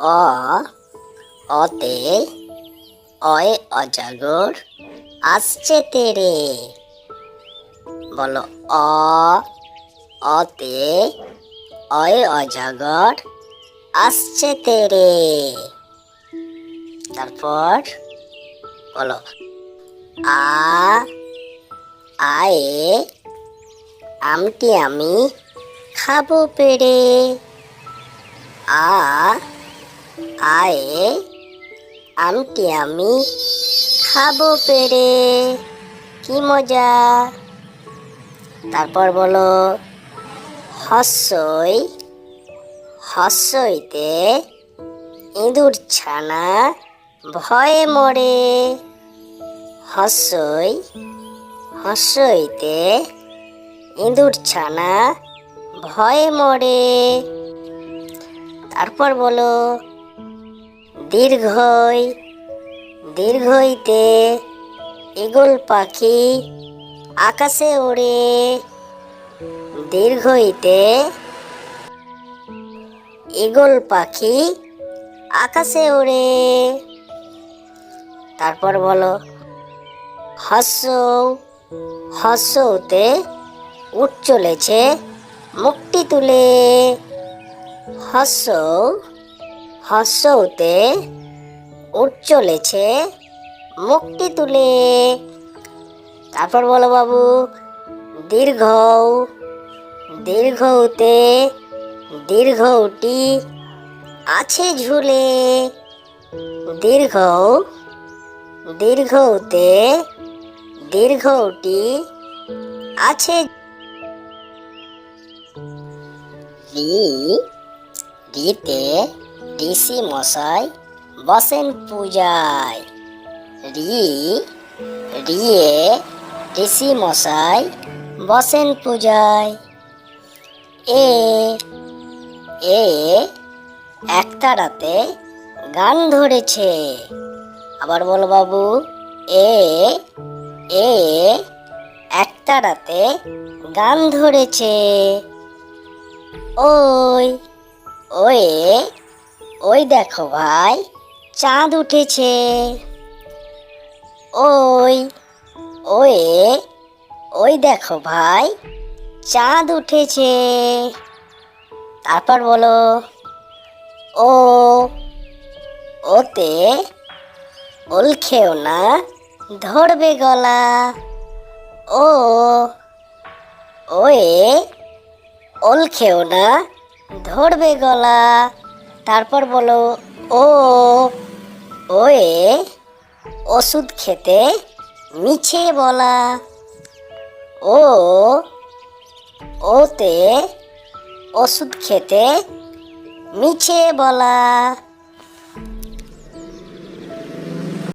অ অতে অয়, অজাগর, আসছে তেরে। বলো, অ, অতে, অয়, অজাগর, আসছে তেরে। তারপর বলো, আ, আয়ে, আমটি আমি খাব পেরে। আ আয়ে আমটি আমি খাব পেরে। কি মজা। তারপর বলো, হস্যই, হস্যইতে ইঁদুর ছানা ভয়ে মরে। হস্যই, হস্যইতে ইঁদুর ছানা ভয়ে মরে। তারপর বলো দীর্ঘই, দীর্ঘইতে ইগল পাখি আকাশে ওড়ে দীর্ঘইতে ইগল পাখি আকাশে ওড়ে তারপর বলো হস্য হস্যতে উঠ চলেছে, মুক্তি তুলে। হস্য হস্যতে উঠ চলেছে, মুক্তি তুলে। তারপর বলো বাবু, দীর্ঘ, দীর্ঘতে, দীর্ঘটি আছে ঝুলে। দীর্ঘ, দীর্ঘতে, দীর্ঘটি আছে। রি রিতে ঋষি মশাই, বসেন পূজায়। রি, রিয়ে, ডিসি মশাই, বসেন পূজায়। এ এ, একটা রাতে গান ধরেছে। আবার বলো বাবু, এ এ, একটা রাতে গান ধরেছে। ওই ওই ওই দেখো ভাই, চাঁদ উঠেছে। ওই, ওয়ে, ওই দেখো ভাই, চাঁদ উঠেছে। তারপর বলো, ও, ওতে ওল খেও না, ধরবে গলা। ও, ওয়ে, ওল খেও না, ধরবে গলা। তারপর বলো ও ওয়ে ওষুধ খেতে মিছে বলা। ও ওতে ওষুধ খেতে মিছে বলা।